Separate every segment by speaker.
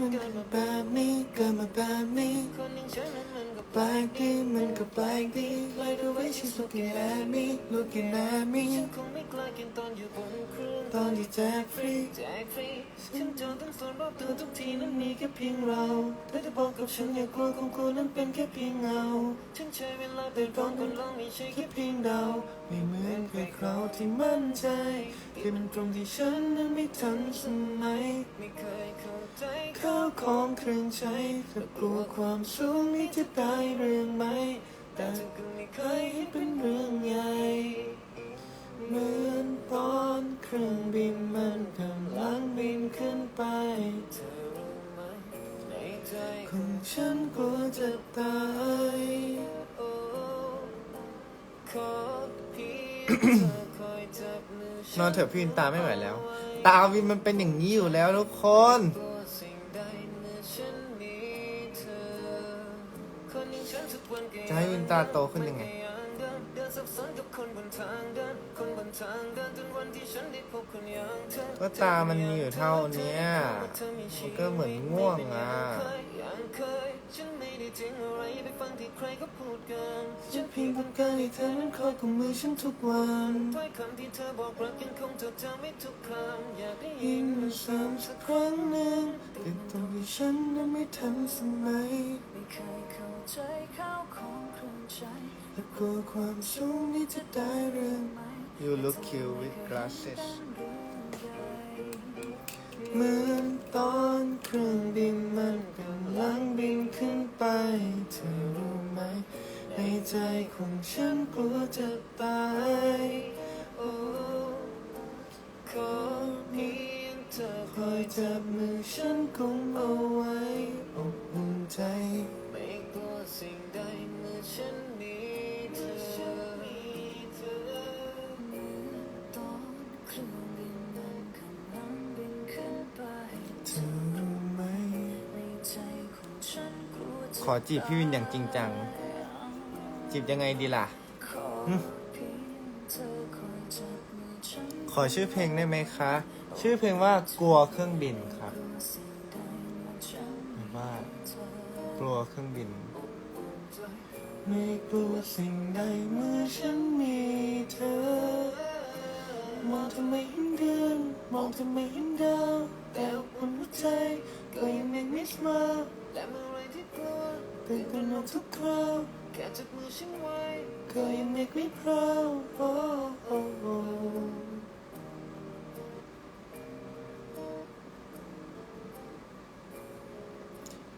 Speaker 1: มันก็แบบนี้เกิดมาแบบนี้แปลกดีมันก็แปลกดี Like the way she's looking at me looking at me
Speaker 2: คงไม่กล้ากินตอนอยู่บนเครื่อง
Speaker 1: ตอนที่แจกฟรี
Speaker 2: แจกฟรีฉันจองทั้งส่วนรอบตัวทุกทีนั้นมีแค่
Speaker 1: เพียงเราแต่จะบอกกับฉันอย่ากลัวของกูนั้นเป็นแค่เพียงเงา
Speaker 2: ฉันใช้เวลาแต่ก่อนคนลองไม่ใช่
Speaker 1: แค่เพียงเดาไม่เหมือนใครคราวที่มั่นใจแค่มันตรงที่ฉันนั้นไม่ทันสมัย
Speaker 2: ไม่เคยเข้าใจ
Speaker 1: ข้าวของเครื่องใช้แต่กลัวความสูงนี้จะได้เรื่องไหมแต่
Speaker 2: เธอก็ไม่
Speaker 1: เคย
Speaker 2: ย
Speaker 1: เห็นเป็นเรื่องใหญ่ เหมือนตอนเครื่องบินมันกำลังบินขึ้นไป
Speaker 2: เธอรู้ไหมในใจ
Speaker 1: ของฉันกลัวจะตาย
Speaker 2: โอ้ขอเพียงเธอคอยจับมือฉั
Speaker 3: นอนเถอะพี่วินตาไม่ไหวแล้ว ตาวินมันเป็นอย่างนี้อยู่แล้วทุกคน
Speaker 2: กลัวสิ่งใดเมื่อฉันมีเธอ คนอย่างฉันทุกวันก็
Speaker 3: จะให้วินตาโตขึ้นยังไง
Speaker 2: เดินสับสนกับคนบนทางเดินคนบน ทางเดินจนวันที่ฉันได้พบคนอย่างเธอ
Speaker 3: ก็ตามันมีอยู่เท่าเนี้ยมันก็เหมือนง่วงอะ
Speaker 2: อย่างเคยฉันไม่ได้จริงอะไรไปฟังที่ใครเขาพูดกัน
Speaker 1: ฉันเพียงต้องการให้เธอนั้นคอยกุมมือฉันทุกวัน
Speaker 2: ถ้อยคำที่เธอบอกรักยังคงจดจำไม่ทุกคำอยากได้ยิ
Speaker 1: ยิ่
Speaker 2: น
Speaker 1: งมันซ้ำสักครั้งหนึ่งแต่ตรงที่ฉันนั้นไม่ทันสมัย
Speaker 4: ไม่เคยเข้าใจข้าวของเครื่องใช้
Speaker 1: และกลัวความสูงนี้จะได้เรื่อง
Speaker 4: ไหม
Speaker 3: You look cute with glasses
Speaker 1: เหมือนตอนเครื่องบินมันกำลังบินขึ้นไปเธอรู้ไหม ในใจของฉันกลัวจะตาย
Speaker 2: โอ้ขอเพียงเธอ
Speaker 1: คอยจับมือฉันกุมเอาไว้อบอุ่นใจ
Speaker 2: ไม่กลัวสิ่งใดเมื่อฉัน
Speaker 4: ข
Speaker 1: อ
Speaker 4: จี
Speaker 3: บพี่วินอย่างจริงจัง จีบยังไงดีล่ะ
Speaker 4: ขอ
Speaker 3: ชื่อเพลงได้ไหมคะ ชื่อเพลงว่ากลัวเครื่องบินครับว่ากลัวเครื่องบิน
Speaker 1: ไม่กลัวสิ่งใดเมื่อฉันมีเธอ มองทำไมเห็นเดือนมองทำไมเห็นดาวแต่หัวใจก็ยังไม่มิสมา
Speaker 2: และมื่อไรที่ก
Speaker 1: ตื่นเป็นทุกคราว
Speaker 2: แค่จับมือฉันไว้
Speaker 1: ก็ยังไม่ไม่พราวโอ้โอ้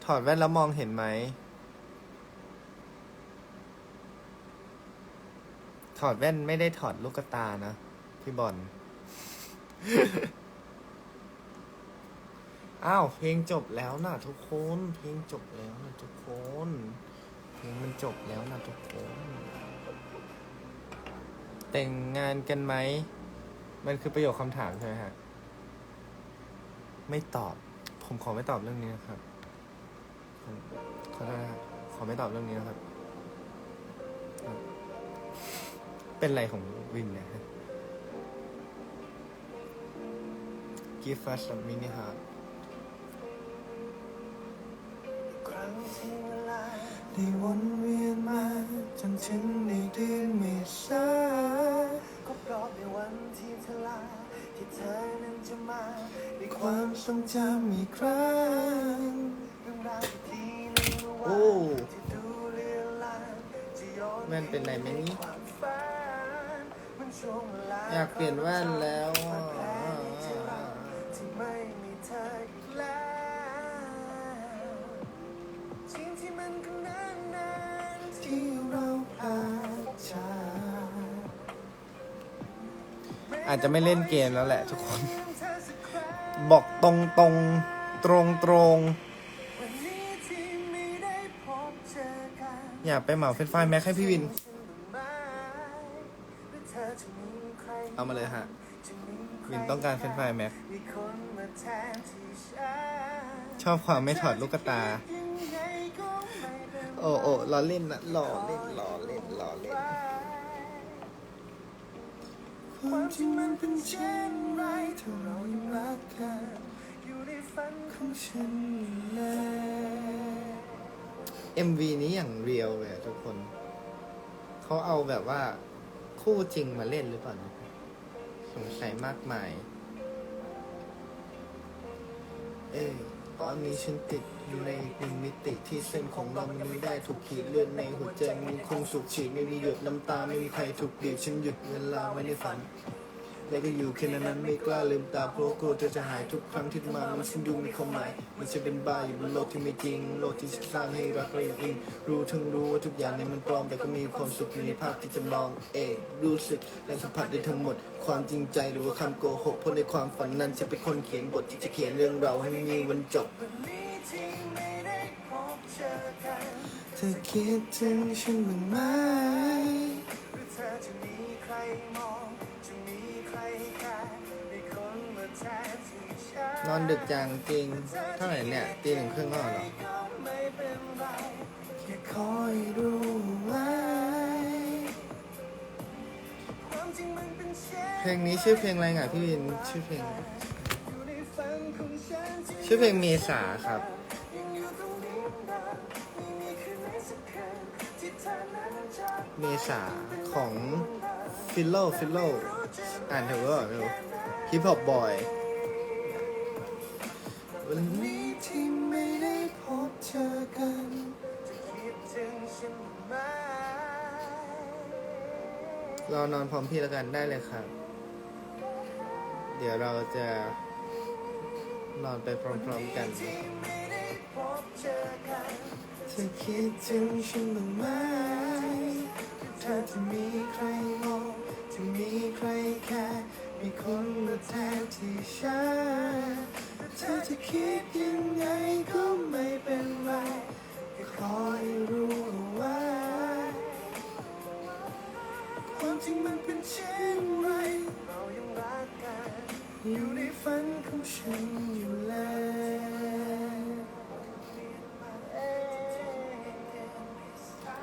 Speaker 3: ถอดแว่นแล้วมองเห็นไหม ถอดแว่นไม่ได้ถอดลูกตานะ พี่บอล อ้าวเพลงจบแล้วนะทุกคน เพลงจบแล้วนะทุกคน เพลงมันจบแล้วนะทุกคน แต่งงานกันไหม มันคือประโยคคำถามใช่ไหมฮะ ไม่ตอบ ผมขอไม่ตอบเรื่องนี้นะครับ ขอโทษนะครับขอไม่ตอบเรื่องนี้นะครับ เป็นไรของวินเนี่ยฮะ Give us a mini heart
Speaker 1: ได้วนเวียนมาจนถึงในเดือนเมษาก็เพราะในวันที่เธอลาที่เธอนั้นจะมาในความทรงจำอีกครั้งเรื่องราวที่ในเมื่อวา
Speaker 3: โอ้
Speaker 1: นที่ดูเลือนลางจะย้อน
Speaker 3: แว่นเป็นไรไหมนี่
Speaker 1: ความฝันมันช่วงเวลา
Speaker 3: อยากเปลี่ยนแว่นแล้วอะ
Speaker 1: อาจ
Speaker 3: จะไม่เล่นเกมแล้วแหละทุกคน บอกตรงตรงตรงตรง
Speaker 1: อ
Speaker 3: ย่าไปเหมาเฟรนช์ฟรายแม็กให้พี่วิน
Speaker 1: เอา
Speaker 3: มาเลยฮะ วินต้องการเฟรนช์ฟรายแม็ก ชอบความไม่ถอดลูกตา โอ้โอ้ล้อเล่นนะล้อเล่นล้อเล่นล้อเล่น
Speaker 1: ความจริงมันเป็นเช่นไรถ้าเรายังรักกันอยู่ในฝั
Speaker 5: นของฉันเลย
Speaker 3: MV นี้อย่างเรียวเลยอะทุกคน เขาเอาแบบว่าคู่จริงมาเล่นหรือเปล่านะสงสัยมากมาย เอ้ยตอนนี้ฉันติด อยู่ในหนึ่งมิติที่เส้นของเรามันไม่ได้ถูกขีดเลือดในหัวใจมันคงสูบฉีดไม่มีหยดน้ำตาไม่มีใครถูกบีบฉันหยุดเวลาไว้ในฝันแล้วก็อยู่แค่นั้นไม่กล้าลืมตาเพราะกลัวเธอจะหายทุกครั้งที่มามันฉันดูมีความหมาย มันจะเป็นบ้าอยู่บนโลกที่ไม่จริง โลกที่ฉันสร้างให้รักเราอย่างอิงรู้ทั้งรู้ว่าทุกอย่างในมันปลอมแต่ก็มีความสุขอยู่ในภาพที่จำลองเอยรู้สึกและสัมผัสได้ทั้งหมด ความจริงใจหรือว่าคำโกหกเพราะในความฝันนั้นจะเป็นคนเขียนบทที่จะเขียนเรื่องเราวให้มีวันจบ
Speaker 5: อคิดถึงฉันบ้างไหมหรือเธอจะมีใครมองจะมีใครแค่มีคนมาแทนที่ฉัน
Speaker 3: นอนดึกจังจริงเท่าไหร่เนี่ยตีหนึ่งครึ่งก็เหรอ
Speaker 5: ก็ไม่เป็นไรแค่คอยรู้ไว้ความจริงมันเป็นเช่น
Speaker 3: เพลงนี้ชื่อเพลงอะไรอะพี่วินชื่อเพลง
Speaker 5: อยู่ในฝันของฉันที่
Speaker 3: ชื่อเพลงเมษาครับ
Speaker 5: เม
Speaker 3: ษาของฟิลโลฟิลโลอ่านถูกหรือเปล่าไม่รู้ฮิปฮอปบอย
Speaker 5: วันนี้ที่ไม่ได้พบเจอกันจะคิดถึงฉันไหม
Speaker 3: เรานอนพร้อมพี่แล้วกันได้เลยครับ เดี๋ยวเราจะนอนไปพร้อมๆกัน
Speaker 5: ที่ไม่ได้พบเจอกันจะคิดถึงฉันบ้างไหม ธอจะมีใครมองจะมีใครแค่มีคนมาแทนที่ฉันเธอจะคิดยังไงก็ไม่เป็นไรขอให้รู้เอาไว้ความจริงมันเป็นเช่นไรเรายังรักกันอยู่ในฝันของฉันอยู่แล้ว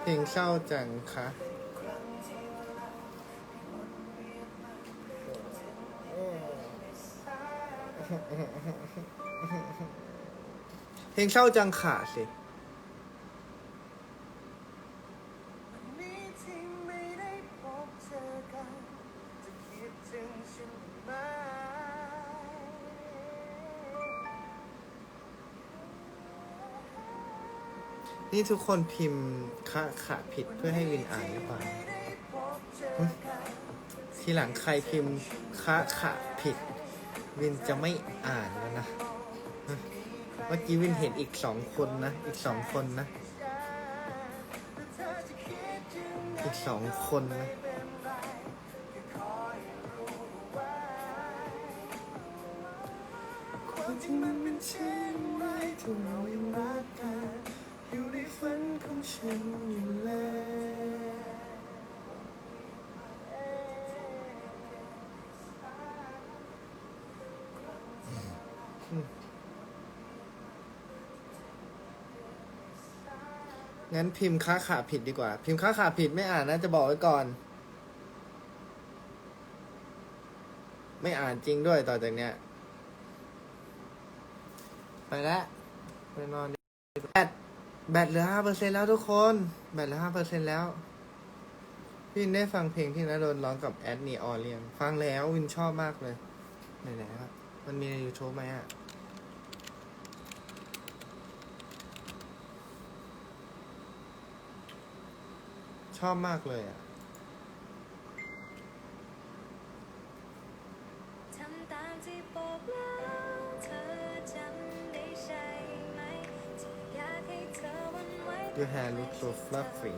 Speaker 3: เพลงเศร้าจังคะ ลงเศร้าจังค่ะสิ
Speaker 5: นี่ทุกคน
Speaker 3: พิมพ์คะขะผิดเพื่อให้วินอ่านหรือเปล่า ทีหลังใครพิมพ์คะขะผิด วินจะไม่อ่านแล้วนะ เมื่อกี้วินเห็นอีกสองคนนะ อีกสองคนนะ
Speaker 5: แต่เธอจะคิดยังไง
Speaker 3: อีกสองคนนะ
Speaker 5: เป็นไรแค่ขอให้รู้ไว้ความจริงมันเป็นเช่นไรที่เรายังรักกันอยู่ในฝันของฉันอยู่แล้ว
Speaker 3: งั้นพิมพ์ค้าขาผิดดีกว่า พิมพ์ค้าขาผิดไม่อ่านนะ จะบอกไว้ก่อน ไม่อ่านจริงด้วยต่อจากเนี้ย ไปแล้วไปนอนแบตแบตเหลือห้าเปอร์เซ็นแล้วทุกคน แบตเหลือห้าเปอร์เซ็นแล้วพี่วินได้ฟังเพลงที่นดนร้องกับแอดนีออเรียง ฟังแล้ววินชอบมากเลยไหนๆครับมันมีใน YouTube ไหมอะ ชอบมากเลยอะ
Speaker 2: ทำตามที่บอกแล้วเธอจำได้ใช่ไหมที่อยากให้เธอวันไว้
Speaker 3: Your hair looks so fluffy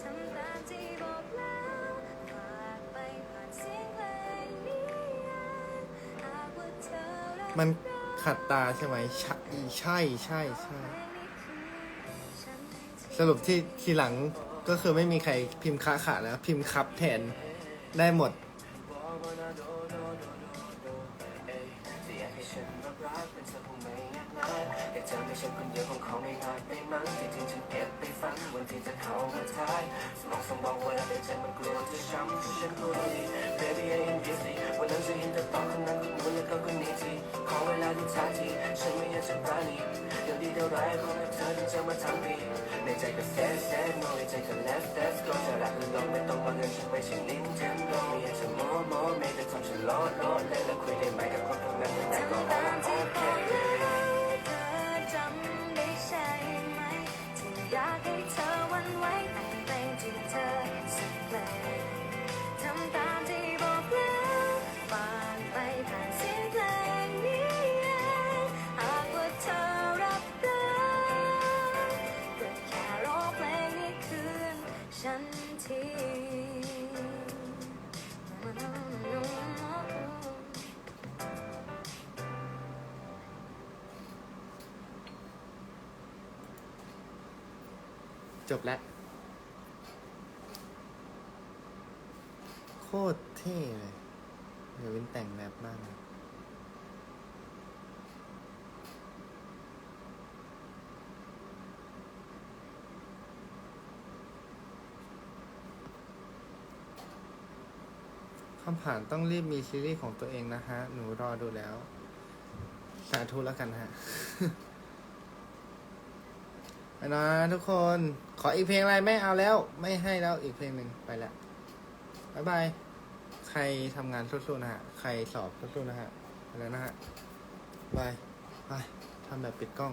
Speaker 2: ทำตามที่บอกแล้วฝากไปผ่านเสียงเพลงนี้หากว่าเธอรัก
Speaker 3: มันขัดตาใช่ไหมใช่ใช่ใช่ใช่ สรุปที่ทีหลังก็คือไม่มีใครพิมพ์ค้าขาแล้ว พิมพ์ครับแทนได้หมด
Speaker 1: ฉันไม่อยากจะเข้ามาท้ายสมองสมองเวลาลีเห็นเธอต่อคนนั้นคนนู้นแล้วก็คนนี้ทีขอเวลาที่ช้าทีฉันไม่อยากจะปราณีเดี๋ยวดีเดี๋ยวร้ายคนกับเธอถึงจะมาทำดี ในใจก็ sad sad no ในใจก็ left
Speaker 3: จบแล้วโคตรเท่เลยเดี๋ยววินแต่งแบบมากเลยคำผ่านต้องรีบมีซีรีส์ของตัวเองนะฮะ หนูรอดูแล้ว สาธุแล้วกันฮะ ไปนะทุกคน ขออีกเพลงอะไรไม่เอาแล้ว ไม่ให้แล้วอีกเพลงหนึ่งไปแล้วบายบาย ใครทำงานสู้ๆนะฮะ ใครสอบสู้ๆนะฮะไปแล้วนะฮะบายบายทำแบบปิดกล้อง